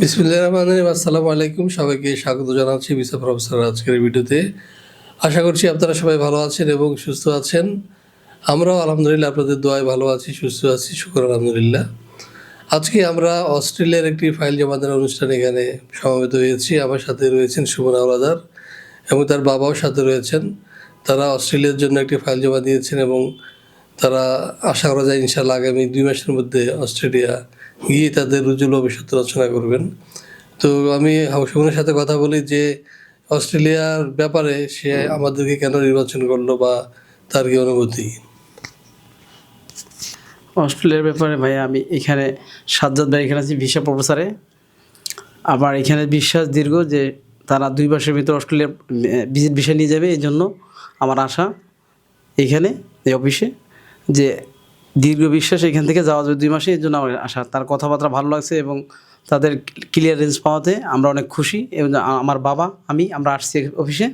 বিসমুল্লাহ রহমান আসসালামু আলাইকুম। সবাইকে স্বাগত জানাচ্ছি বিসা প্রফেসর আজকের ভিডিওতে। আশা করছি আপনারা সবাই ভালো আছেন এবং সুস্থ আছেন। আমরাও আলহামদুলিল্লাহ আপনাদের দোয়ায় ভালো আছি, সুস্থ আছি। শুক্র, আলহামদুলিল্লাহ। আজকে আমরা অস্ট্রেলিয়ার একটি ফাইল জমা দেওয়ার অনুষ্ঠানে এখানে সমাবেত হয়েছি। আমার সাথে রয়েছেন সুমন আওলাদার এবং তার বাবাও সাথে রয়েছেন। তারা অস্ট্রেলিয়ার জন্য একটি ফাইল জমা দিয়েছেন এবং তারা আশা করা যায় ইনশাল্লাহ আগামী দুই মাসের মধ্যে অস্ট্রেলিয়া গিয়ে তাদের উজ্জ্বল ভবিষ্যৎ রচনা করবেন। তো আমি সুমনের সাথে কথা বলি যে অস্ট্রেলিয়ার ব্যাপারে সে আমাদেরকে কেন নির্বাচন করল বা তার কি অনুভূতি? অস্ট্রেলিয়ার ব্যাপারে ভাই আমি এখানে সাজ্জাদ ভাই এখানে আছি, ভিসা প্রফেসরে। আমার এখানে বিশ্বাস দীর্ঘ যে তারা দুই মাসের ভিতর অস্ট্রেলিয়ার ভিসা নিয়ে যাবে এই জন্য আমার আশা এখানে, এই অফিসে। যে দীর্ঘ বিশ্বাস এখান থেকে যাওয়া যাবে দুই মাসে এর জন্য আমার আশা। তার কথাবার্তা ভালো লাগছে এবং তাদের ক্লিয়ারেন্স পাওয়াতে আমরা অনেক খুশি এবং আমার বাবা আমি আমরা আসছি অফিসে।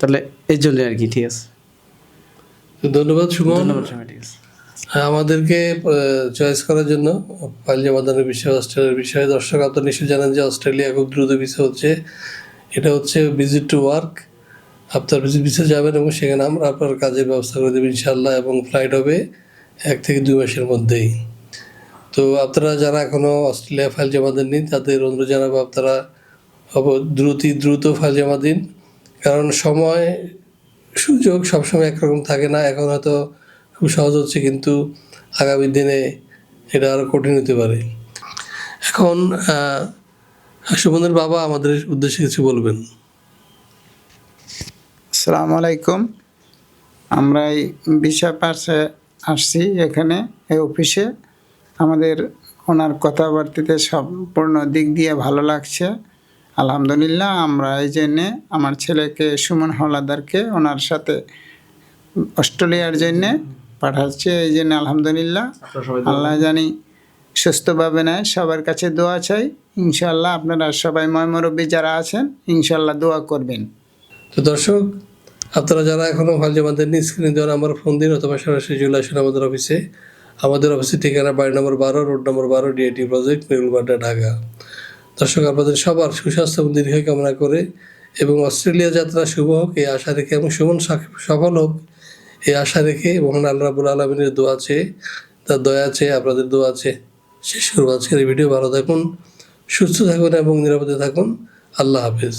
তাহলে এর জন্য আর কি ঠিক আছে। ধন্যবাদ সুমন। ধন্যবাদ ঠিক আছে। হ্যাঁ, আমাদেরকে চয়েস করার জন্য জমা বিষয়ে অস্ট্রেলিয়ার বিষয়ে দর্শক আপনারা নিশ্চয়ই জানেন যে অস্ট্রেলিয়া খুব দ্রুত ভিসা হচ্ছে। এটা হচ্ছে ভিজিট টু ওয়ার্ক আপনার ভিসা যাবেন এবং সেখানে আমরা আপনার কাজের ব্যবস্থা করে দেবো ইনশাল্লাহ এবং ফ্লাইট হবে এক থেকে দুই মাসের মধ্যেই। তো আপনারা যারা এখনও অস্ট্রেলিয়া ফাইল জমা দেননি, তাদের অনুরোধ জানাব আপনারা দ্রুতই, দ্রুত ফাইল জমা দিন। কারণ সময়, সুযোগ সবসময় একরকম থাকে না। এখন হয়তো খুব সহজ হচ্ছে, কিন্তু আগামী দিনে এটা আরও কঠিন হতে পারে। এখন সুমনের বাবা আমাদের উদ্দেশ্যে কিছু বলবেন। আসসালামু আলাইকুম। আমরা এই ভিসা পার্সে আসছি এখানে এই অফিসে। আমাদের ওনার কথাবার্তিতে সম্পূর্ণ দিক দিয়ে ভালো লাগছে। আলহামদুলিল্লাহ আমরা এই জন্যে আমার ছেলেকে সুমন হলাদারকে ওনার সাথে অস্ট্রেলিয়ার জন্যে পাঠাচ্ছে। এই জন্য আলহামদুলিল্লাহ আল্লাহ জানি সুস্থভাবে নেয়। সবার কাছে দোয়া চাই। ইনশাল্লাহ আপনারা সবাই ময়মরব্বী যারা আছেন ইনশাল্লাহ দোয়া করবেন। তো দর্শক আপনারা যারা এখনও ফাইল জমা দেননি স্ক্রিনে দেওয়ার নাম্বার ফোন দিন অথবা সরাসরি চলে আসুন আমাদের অফিসে আমাদের অফিসের ঠিকানা বাড়ি নম্বর বারো রোড নম্বর বারো ডিআইটি প্রজেক্ট মেরুলবাড্ডা, ঢাকা। দর্শক, আপনাদের সবার সুস্বাস্থ্য এবং দীর্ঘ কামনা করে এবং অস্ট্রেলিয়া যাত্রা শুভ হোক, এই আশা রেখে এবং সুমন সফল হোক, এই আশা রেখে মহান আল্লাহ রাবুল আলমিনের দোয়া আছে, তার দয়া আছে, আপনাদের দোয়া আছে। শেষ করব আজকের ভিডিও। ভালো থাকুন, সুস্থ থাকুন এবং নিরাপদে থাকুন। আল্লাহ হাফেজ।